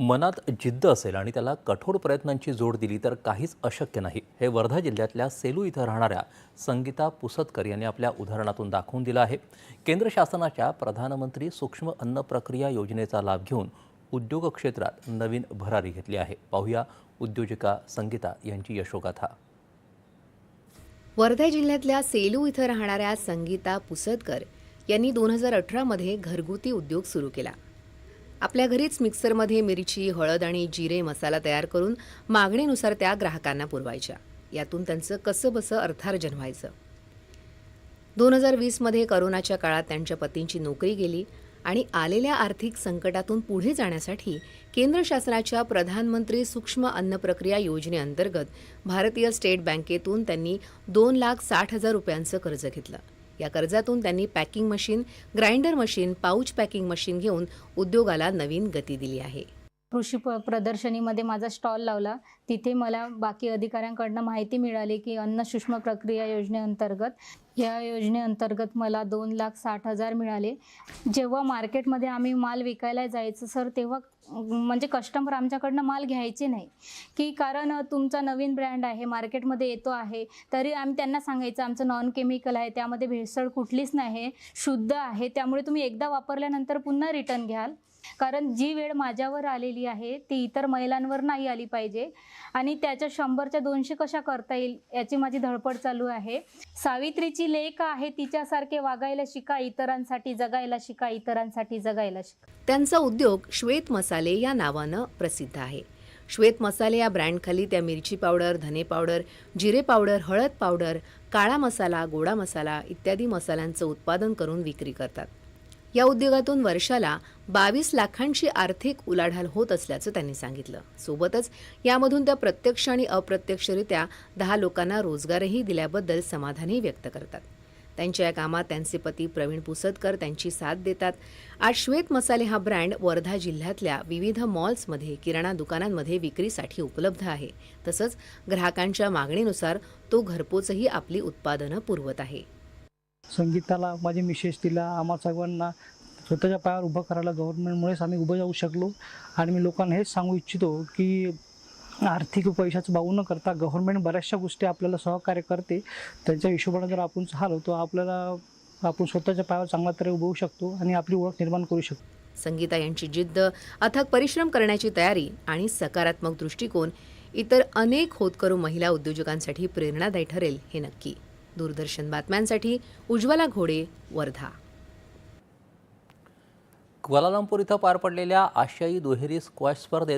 मनात जिद्द असेल आणि त्याला कठोर प्रयत्नांची जोड दिली तर काहीच अशक्य नाही. हे वर्धा जिल्ह्यातल्या सेलू इथं राहणाऱ्या संगीता पुसतकर यांनी आपल्या उदाहरणातून दाखवून दिलं आहे. केंद्र शासनाच्या प्रधानमंत्री सूक्ष्म अन्न प्रक्रिया योजनेचा लाभ घेऊन उद्योग क्षेत्रात नवीन भरारी घेतली आहे. पाहूया उद्योजिका संगीता यांची यशोगाथा. वर्धा जिल्ह्यातल्या सेलू इथं राहणाऱ्या संगीता पुसदकर यांनी दोन हजार अठरामध्ये घरगुती उद्योग सुरू केला. आपल्या घरीच मिक्सरमध्ये मिरची हळद आणि जिरे मसाला तयार करून मागणीनुसार त्या ग्राहकांना पुरवायच्या. यातून त्यांचं कसं बसं अर्थार्जन व्हायचं दोन हजार वीसमध्ये करोनाच्या काळात त्यांच्या पतींची नोकरी गेली आणि आलेल्या आर्थिक संकटातून पुढे जाण्यासाठी केंद्र शासनाच्या प्रधानमंत्री सूक्ष्म अन्न प्रक्रिया योजनेअंतर्गत भारतीय स्टेट बँकेतून त्यांनी दोन लाख साठ हजार रुपयांचं कर्ज घेतलं. या कर्जातून त्यांनी packing machine grinder machine pouch packing machine घेऊन उद्योगाला नवीन गती दिली आहे. कृषी प प्रदर्शनीमध्ये माझा स्टॉल लावला. तिथे मला बाकी अधिकाऱ्यांकडनं माहिती मिळाली की अन्न सूक्ष्म प्रक्रिया योजनेअंतर्गत या योजनेअंतर्गत मला दोन लाख साठ हजार मिळाले. जेव्हा मार्केटमध्ये आम्ही माल विकायला जायचं सर तेव्हा म्हणजे कस्टमर आमच्याकडनं माल घ्यायचे नाही. की कारण तुमचा नवीन ब्रँड आहे मार्केटमध्ये येतो आहे तरी आम्ही त्यांना सांगायचं आमचं नॉन केमिकल आहे त्यामध्ये भेसळ कुठलीच नाही शुद्ध आहे त्यामुळे तुम्ही एकदा वापरल्यानंतर पुन्हा रिटर्न घ्याल. कारण जी वेळ माझ्यावर आलेली आहे ती इतर महिलांवर नाही आली पाहिजे. आणि त्याच्या शंभरच्या दोनशे कशा करता येईल याची माझी धडपड चालू आहे. सावित्रीची लेख आहे तिच्यासारखे वागायला शिका इतरांसाठी जगायला शिका इतरांसाठी जगायला शिका. त्यांचा उद्योग श्वेत मसाले या नावानं प्रसिद्ध आहे. श्वेत मसाले या ब्रँडखाली त्या मिरची पावडर धने पावडर जिरे पावडर हळद पावडर काळा मसाला गोडा मसाला इत्यादी मसाल्यांचं उत्पादन करून विक्री करतात. या उद्योगातून वर्षाला बावीस लाखांची आर्थिक उलाढाल होत असल्याचं त्यांनी सांगितलं. सोबतच यामधून त्या प्रत्यक्ष आणि अप्रत्यक्षरित्या दहा लोकांना रोजगारही दिल्याबद्दल समाधानही व्यक्त करतात. त्यांच्या या कामात त्यांचे पती प्रवीण पुसदकर त्यांची साथ देतात. आज श्वेत मसाले हा ब्रँड वर्धा जिल्ह्यातल्या विविध मॉल्समध्ये किराणा दुकानांमध्ये विक्रीसाठी उपलब्ध आहे. तसंच ग्राहकांच्या मागणीनुसार तो घरपोचही आपली उत्पादनं पुरवत आहे. संगीताला माझी मिसेस तिला आम्हा सर्वांना स्वतःच्या पायावर उभं करायला गव्हर्नमेंटमुळेच आम्ही उभं जाऊ शकलो. आणि मी लोकांना हेच सांगू इच्छितो की आर्थिक पैशाचं भाऊ न करता गव्हर्नमेंट बऱ्याचशा गोष्टी आपल्याला सहकार्य करते. त्यांच्या हिशोबाने जर आपण चाललो तर आपल्याला आपण स्वतःच्या पायावर चांगला तरी उभवू शकतो आणि आपली ओळख निर्माण करू शकतो. संगीता यांची जिद्द अथक परिश्रम करण्याची तयारी आणि सकारात्मक दृष्टिकोन इतर अनेक होतकरू महिला उद्योजकांसाठी प्रेरणादायी ठरेल हे नक्की. दूरदर्शन बातम्यांसाठी उज्ज्वला घोडे वर्धा. क्वालालंपूर इथं पार पडलेल्या आशियाई दुहेरी स्क्वॅश स्पर्धेत